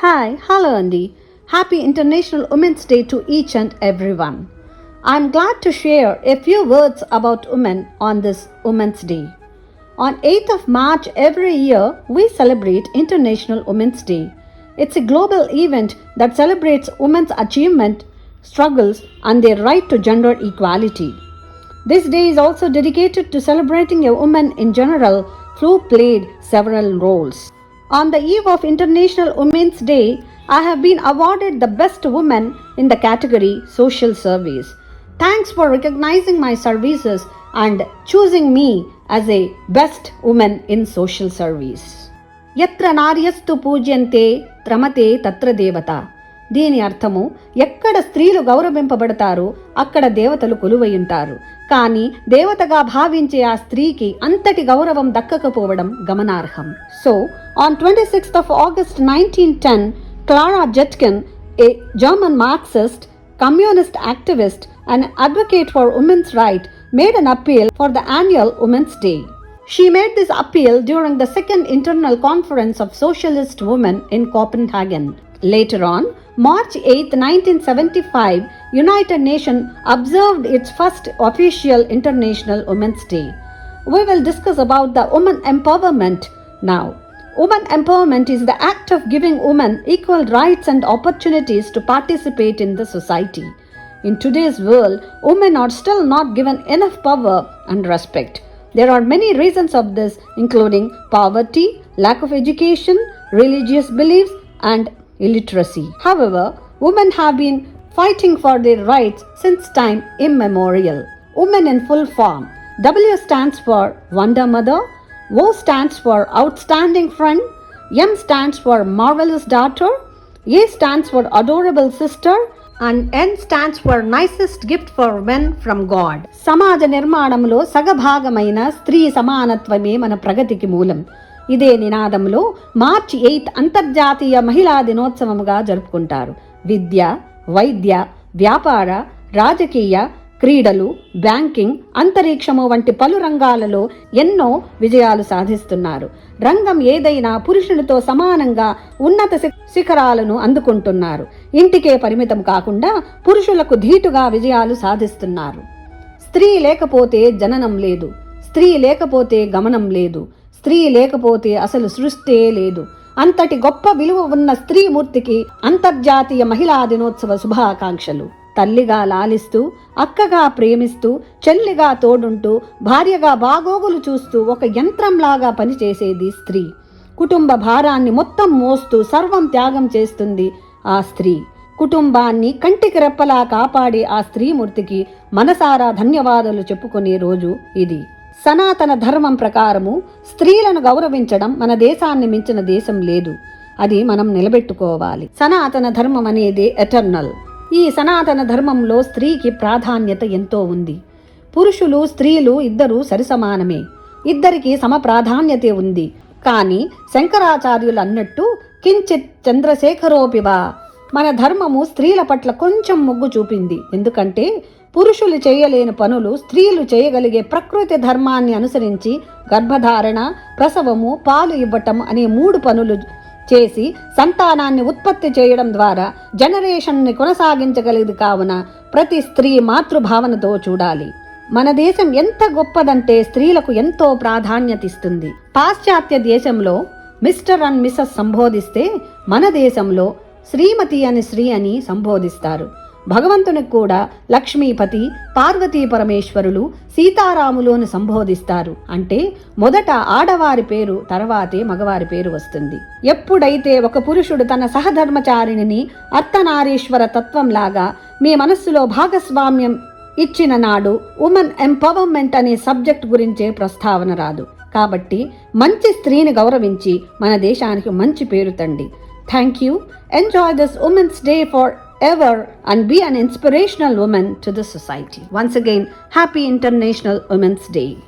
Hi, hello Andy. Happy International Women's Day to each and everyone. I'm glad to share a few words about women on this Women's Day. On 8th of March every year, we celebrate International Women's Day. It's a global event that celebrates women's achievement, struggles, and their right to gender equality. This day is also dedicated to celebrating a woman in general who played several roles. On the eve of International Women's Day, I have been awarded the Best Woman in the category Social Service. Thanks for recognizing my services and choosing me as a Best Woman in Social Service. यत्र नार्यस्तु पूज्यन्ते tramate तत्र देवता దీని అర్థము ఎక్కడ స్త్రీలు గౌరవింపబడతారో అక్కడ దేవతలు కొలువయ్యుంటారు కానీ దేవతగా భావించే ఆ స్త్రీకి అంతటి గౌరవం దక్కకపోవడం గమనార్హం. So on twenty sixth of August nineteen ten Clara Zetkin a German Marxist communist activist and advocate for women's right made an appeal for the annual women's day she made this appeal during the second internal conference of socialist women in Copenhagen later on March 8, 1975, United Nations observed its first official International Women's Day. We will discuss about the women empowerment now. Women empowerment is the act of giving women equal rights and opportunities to participate in the society. In today's world, women are still not given enough power and respect. There are many reasons of this, including poverty, lack of education, religious beliefs, and illiteracy. However, women have been fighting for their rights since time immemorial. Women in full form. W stands for Wonder Mother, O stands for Outstanding Friend, M stands for Marvelous Daughter, A stands for Adorable Sister, and N stands for Nicest Gift for Men from God. సమాజ నిర్మాణంలో సగభాగమైన స్త్రీ సమానత్వమే మన ప్రగతికి మూలం ఇదే నినాదంలో మార్చి eighth అంతర్జాతీయ మహిళా దినోత్సవముగా జరుపుకుంటారు. విద్య వైద్య వ్యాపార రాజకీయ క్రీడలు బ్యాంకింగ్ అంతరిక్షము వంటి పలు రంగాలలో ఎన్నో విజయాలు సాధిస్తున్నారు. రంగం ఏదైనా పురుషులతో సమానంగా ఉన్నత శిఖరాలను అందుకుంటున్నారు. ఇంటికే పరిమితం కాకుండా పురుషులకు ధీటుగా విజయాలు సాధిస్తున్నారు. స్త్రీ లేకపోతే జననం లేదు. స్త్రీ లేకపోతే గమనం లేదు. స్త్రీ లేకపోతే అసలు సృష్టే లేదు. అంతటి గొప్ప విలువ ఉన్న స్త్రీమూర్తికి అంతర్జాతీయ మహిళా దినోత్సవ శుభాకాంక్షలు. తల్లిగా లాలిస్తూ అక్కగా ప్రేమిస్తూ చెల్లిగా తోడుంటూ భార్యగా బాగోగులు చూస్తూ ఒక యంత్రంలాగా పనిచేసేది స్త్రీ. కుటుంబ భారాన్ని మొత్తం మోస్తూ సర్వం త్యాగం చేస్తుంది ఆ స్త్రీ. కుటుంబాన్ని కంటికి రెప్పలా కాపాడే ఆ స్త్రీమూర్తికి మనసారా ధన్యవాదాలు చెప్పుకునే రోజు ఇది. సనాతన ధర్మం ప్రకారము స్త్రీలను గౌరవించడం మన దేశాన్ని మించిన దేశం లేదు. అది మనం నిలబెట్టుకోవాలి. సనాతన ధర్మం అనేది ఎటర్నల్ ఈ సనాతన ధర్మంలో స్త్రీకి ప్రాధాన్యత ఎంతో ఉంది. పురుషులు స్త్రీలు ఇద్దరూ సరిసమానమే. ఇద్దరికి సమ ప్రాధాన్యతే ఉంది. కానీ శంకరాచార్యులు అన్నట్టు కించిత్ చంద్రశేఖరోపివా మన ధర్మము స్త్రీల పట్ల కొంచెం మొగ్గు చూపింది. ఎందుకంటే పురుషులు చేయలేని పనులు స్త్రీలు చేయగలిగే ప్రకృతి ధర్మాన్ని అనుసరించి గర్భధారణ ప్రసవము పాలు ఇవ్వటం అనే మూడు పనులు చేసి సంతానాన్ని ఉత్పత్తి చేయడం ద్వారా జనరేషన్ని కొనసాగించగలిగింది కావున ప్రతి స్త్రీ మాతృభావనతో చూడాలి. మన దేశం ఎంత గొప్పదంటే స్త్రీలకు ఎంతో ప్రాధాన్యత ఇస్తుంది. పాశ్చాత్య దేశంలో మిస్టర్ అండ్ మిస్సెస్ సంబోధిస్తే మన దేశంలో శ్రీమతి అని శ్రీ అని సంబోధిస్తారు. భగవంతునికి కూడా లక్ష్మీపతి పార్వతీ పరమేశ్వరులు సీతారాములు అని సంబోధిస్తారు. అంటే మొదట ఆడవారి పేరు తర్వాతే మగవారి పేరు వస్తుంది. ఎప్పుడైతే ఒక పురుషుడు తన సహధర్మచారిణిని అర్ధనారీశ్వర తత్వంలాగా మీ మనస్సులో భాగస్వామ్యం ఇచ్చిన నాడు ఉమెన్ ఎంపవర్మెంట్ అనే సబ్జెక్ట్ గురించే ప్రస్తావన రాదు. కాబట్టి మంచి స్త్రీని గౌరవించి మన దేశానికి మంచి పేరు తండి. Thank you. Enjoy this women's day for ever and be an inspirational woman to the society. Once again, happy International Women's Day.